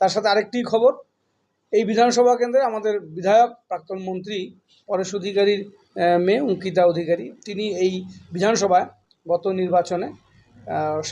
তার সাথে আরেকটি খবর, এই বিধানসভা কেন্দ্রে আমাদের বিধায়ক, প্রাক্তন মন্ত্রী, পরেশ অধিকারীর মেয়ে অঙ্কিতা অধিকারী, তিনি এই বিধানসভায় গত নির্বাচনে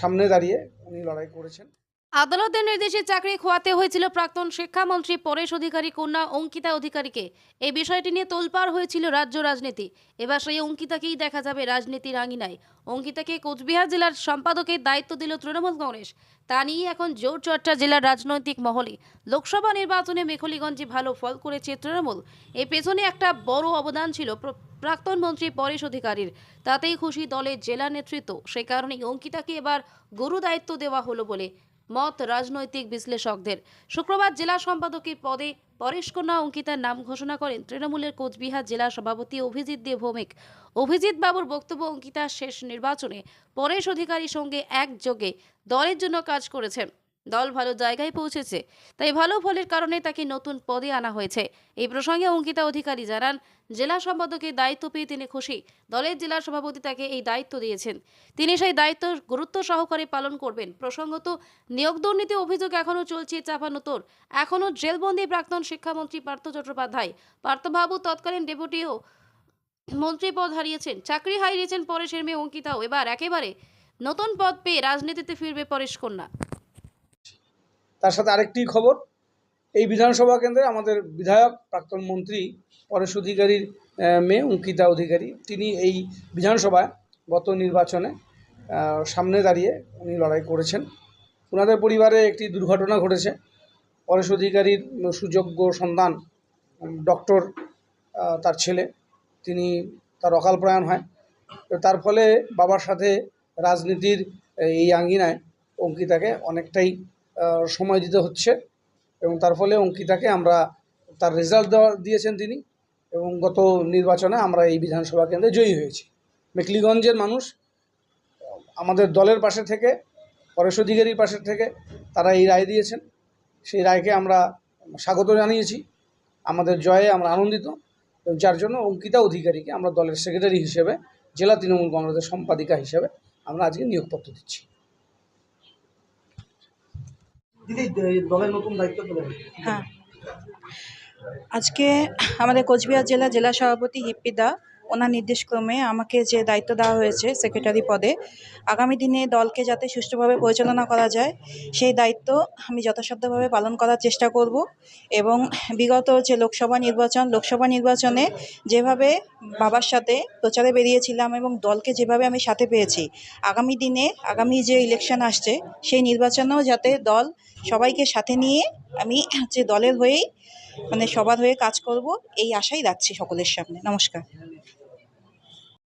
সামনে দাঁড়িয়ে উনি লড়াই করেছেন। আদালতের নির্দেশে চাকরি খোয়াতে হয়েছিল প্রাক্তন শিক্ষামন্ত্রী, পরেশ অধিকারী কন্যা অঙ্কিতা অধিকারীকে। এই বিষয়টি নিয়ে তোলপাড় হয়েছিল রাজ্য রাজনীতি। এবার সেই অঙ্কিতাকেই দেখা যাবে রাজনীতির আঙিনায়। অঙ্কিতাকে কোচবিহার জেলার সম্পাদকের দায়িত্ব দিল তৃণমূল কংগ্রেস। তা নিয়ে এখন জোর চর্চা জেলার রাজনৈতিক মহলে। লোকসভা নির্বাচনে মেখলিগঞ্জে ভালো ফল করেছে তৃণমূল। এর পেছনে একটা বড় অবদান ছিল প্র- প্রাক্তন মন্ত্রী পরেশ অধিকারীর। তাতেই খুশি দলের জেলা নেতৃত্ব। সে কারণেই অঙ্কিতাকে এবার গুরু দায়িত্ব দেওয়া হলো বলে মত রাজনৈতিক বিশ্লেষকদের। শুক্রবার জেলা সম্পাদকের পদে পরেশ কন্যা অঙ্কিতার নাম ঘোষণা করেন তৃণমূলের কোচবিহার জেলা সভাপতি অভিজিৎ দেব ভৌমিক অভিজিৎ বাবুর বক্তব্য অঙ্কিতার শেষ নির্বাচনে পরেশ অধিকারীর সঙ্গে একযোগে দলের জন্য কাজ করেছেন। দল ভালো জায়গায় পৌঁছেছে। তাই ভালো ফলের কারণে তাকে নতুন পদে আনা হয়েছে। এই প্রসঙ্গে অঙ্কিতা অধিকারী জানান, জেলা সম্পাদকের দায়িত্ব পেয়ে তিনি খুশি। দলের জেলা সভাপতি তাকে এই দায়িত্ব দিয়েছেন। তিনি সেই দায়িত্ব গুরুত্ব সহকারে পালন করবেন। প্রসঙ্গত, নিয়োগ দুর্নীতি অভিযোগ এখনও চলছে চাপানোতর এখনও জেলবন্দি প্রাক্তন শিক্ষামন্ত্রী পার্থ চট্টোপাধ্যায়, পার্থবাবু তৎকালীন ডেপুটিও মন্ত্রী পদ হারিয়েছেন। চাকরি হারিয়েছেন পরেশের মেয়ে অঙ্কিতাও। এবার একেবারে নতুন পদ পেয়ে রাজনীতিতে ফিরবে পরেশ কন্যা। তার সাথে আরেকটি খবর, এই বিধানসভা কেন্দ্রে আমাদের বিধায়ক, প্রাক্তন মন্ত্রী, পরেশ অধিকারীর মেয়ে অঙ্কিতা অধিকারী, তিনি এই বিধানসভায় গত নির্বাচনে সামনে দাঁড়িয়ে উনি লড়াই করেছেন। ওনাদের পরিবারে একটি দুর্ঘটনা ঘটেছে। পরেশ অধিকারীর সুযোগ্য সন্তান, ডক্টর তার ছেলে, তিনি তার অকাল প্রয়াণ হয়। তার ফলে বাবার সাথে রাজনীতির এই আঙ্গিনায় অঙ্কিতাকে অনেকটাই সময় দিতে হচ্ছে এবং তার ফলে অঙ্কিতাকে আমরা তার রেজাল্ট দেওয়া দিয়েছেন তিনি এবং গত নির্বাচনে আমরা এই বিধানসভা কেন্দ্রে জয়ী হয়েছি। মেকলিগঞ্জের মানুষ, আমাদের দলের পাশে থেকে, পরেশ অধিকারীর পাশে থেকে তারা এই রায় দিয়েছেন। সেই রায়কে আমরা স্বাগত জানিয়েছি। আমাদের জয়ে আমরা আনন্দিত এবং যার জন্য অঙ্কিতা অধিকারীকে আমরা দলের সেক্রেটারি হিসেবে, জেলা তৃণমূল কংগ্রেসের সম্পাদিকা হিসেবে আমরা আজকে নিয়োগপত্র দিচ্ছি। দিদি দলের নতুন দায়িত্ব পেলেন হ্যাঁ। আজকে আমাদের কোচবিহার জেলা জেলা সভাপতি হিপ্পিদা ওনার নির্দেশক্রমে আমাকে যে দায়িত্ব দেওয়া হয়েছে সেক্রেটারি পদে, আগামী দিনে দলকে যাতে সুষ্ঠুভাবে পরিচালনা করা যায়, সেই দায়িত্ব আমি যথাসাধ্যভাবে পালন করার চেষ্টা করব এবং বিগত যে লোকসভা নির্বাচন, লোকসভা নির্বাচনে যেভাবে বাবার সাথে প্রচারে বেরিয়েছিলাম এবং দলকে যেভাবে আমি সাথে পেয়েছি, আগামী দিনে আগামী যে ইলেকশন আসছে, সেই নির্বাচনেও যাতে দল সবাইকে সাথে নিয়ে আমি হচ্ছে দলের হয়েই মানে সবার হয়ে কাজ করব, এই আশাই রাখছি সকলের সামনে। নমস্কার।